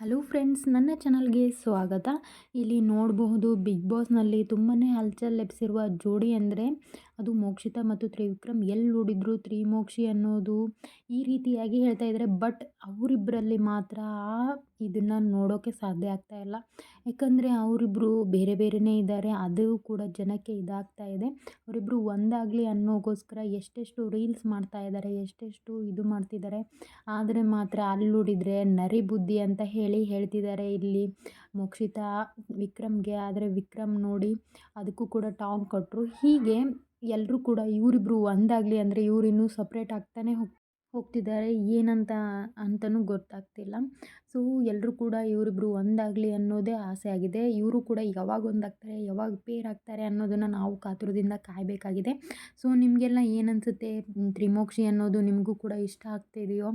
Hello friends ನನ್ನ ಚಾನಲ್ಗೆ ಸ್ವಾಗತ. ಇಲ್ಲಿ ನೋಡಬಹುದು ಬಿಗ್ ಬಾಸ್ನಲ್ಲಿ ತುಂಬಾ ಹಲ್ಚಲ್ ಎಬ್ಸಿರುವ ಜೋಡಿ ಅಂದರೆ ಅದು ಮೋಕ್ಷಿತಾ ಮತ್ತು ತ್ರಿವಿಕ್ರಮ್. ಎಲ್ಲಿ ನೋಡಿದ್ರು ತ್ರಿಮೋಕ್ಷಿ ಅನ್ನೋದು ಈ ರೀತಿಯಾಗಿ ಹೇಳ್ತಾ ಇದ್ದಾರೆ ಬಟ್ ಅವರಿಬ್ಬರಲ್ಲಿ ಮಾತ್ರ ಇದನ್ನು ನೋಡೋಕ್ಕೆ ಸಾಧ್ಯ ಆಗ್ತಾ ಇಲ್ಲ. ಯಾಕಂದರೆ ಅವರಿಬ್ಬರು ಬೇರೆ ಬೇರೆಯೇ ಇದ್ದಾರೆ, ಅದು ಕೂಡ ಜನಕ್ಕೆ ಇದಾಗ್ತಾ ಇದೆ. ಅವರಿಬ್ಬರು ಒಂದಾಗಲಿ ಅನ್ನೋಗೋಸ್ಕರ ಎಷ್ಟೆಷ್ಟು ರೀಲ್ಸ್ ಮಾಡ್ತಾ ಇದ್ದಾರೆ, ಎಷ್ಟೆಷ್ಟು ಇದು ಮಾಡ್ತಿದ್ದಾರೆ, ಆದರೆ ಮಾತ್ರ ಅಲ್ಲಿ ನೋಡಿದರೆ ನರಿ ಬುದ್ಧಿ ಅಂತ ಹೇಳಿ ಹೇಳ್ತಿದ್ದಾರೆ. ಇಲ್ಲಿ ಮೋಕ್ಷಿತಾ ವಿಕ್ರಮ್ಗೆ, ಆದರೆ ವಿಕ್ರಮ್ ನೋಡಿ ಅದಕ್ಕೂ ಕೂಡ ಟಾಂಗ್ ಕೊಟ್ಟರು ಹೀಗೆ ಎಲ್ಲರೂ ಕೂಡ ಇವರಿಬ್ರು ಒಂದಾಗಲಿ ಅಂದರೆ ಇವ್ರು ಇನ್ನೂ ಸಪ್ರೇಟ್ ಆಗ್ತಾನೆ ಹೋಗ್ ಹೋಗ್ತಿದ್ದಾರೆ, ಏನಂತ ಅಂತಲೂ ಗೊತ್ತಾಗ್ತಿಲ್ಲ. ಸೊ ಎಲ್ಲರೂ ಕೂಡ ಇವರಿಬ್ರು ಒಂದಾಗಲಿ ಅನ್ನೋದೇ ಆಸೆ ಆಗಿದೆ. ಇವರು ಕೂಡ ಯಾವಾಗ ಒಂದಾಗ್ತಾರೆ, ಯಾವಾಗ ಪೇರ್ ಆಗ್ತಾರೆ ಅನ್ನೋದನ್ನು ನಾವು ಕಾತುರದಿಂದ ಕಾಯಬೇಕಾಗಿದೆ. ಸೊ ನಿಮಗೆಲ್ಲ ಏನನ್ಸುತ್ತೆ? ತ್ರಿಮೋಕ್ಷಿ ಅನ್ನೋದು ನಿಮಗೂ ಕೂಡ ಇಷ್ಟ ಆಗ್ತಿದೆಯೋ?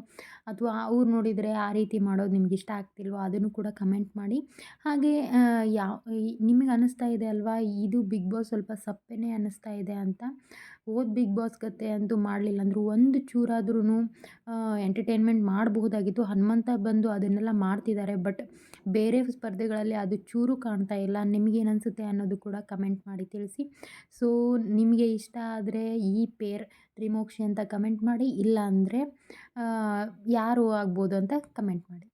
ಅಥವಾ ಅವ್ರು ನೋಡಿದರೆ ಆ ರೀತಿ ಮಾಡೋದು ನಿಮ್ಗೆ ಇಷ್ಟ ಆಗ್ತಿಲ್ವೋ? ಅದನ್ನು ಕೂಡ ಕಮೆಂಟ್ ಮಾಡಿ. ಹಾಗೆ ಯಾವ ನಿಮಗೆ ಅನ್ನಿಸ್ತಾ ಇದೆ ಅಲ್ವಾ? ಇದು ಬಿಗ್ ಬಾಸ್ ಸ್ವಲ್ಪ ಸಪ್ಪೆನೇ ಅನ್ನಿಸ್ತಾ ಇದೆ ಅಂತ. ಓದ್ ಬಿಗ್ ಬಾಸ್ ಕತೆ ಅಂತೂ ಮಾಡಲಿಲ್ಲ. ಅಂದರೂ ಒಂದು ಚೂರಾದ್ರೂ ಎಂಟರ್ಟೈನ್ಮೆಂಟ್ ಮಾಡಬಹುದಾಗಿತ್ತು. ಹನುಮಂತ ಬಂದು ಅದನ್ನೆಲ್ಲ ಮಾಡ್ತಿದ್ದಾರೆ. ಬಟ್ ಬೇರೆ ಸ್ಪರ್ಧೆಗಳಲ್ಲಿ ಅದು ಚೂರು ಕಾಣ್ತಾ ಇಲ್ಲ. ನಿಮ್ಗೇನು ಅನಿಸುತ್ತೆ ಅನ್ನೋದು ಕೂಡ ಕಮೆಂಟ್ ಮಾಡಿ ತಿಳಿಸಿ. ಸೊ ನಿಮಗೆ ಇಷ್ಟ ಆದರೆ ಈ ಪೇರ್ ತ್ರಿಮೋಕ್ಷಿ ಅಂತ ಕಮೆಂಟ್ ಮಾಡಿ. ಇಲ್ಲ ಅಂದರೆ ಯಾರು ಆಗ್ಬೋದು ಅಂತ ಕಮೆಂಟ್ ಮಾಡಿ.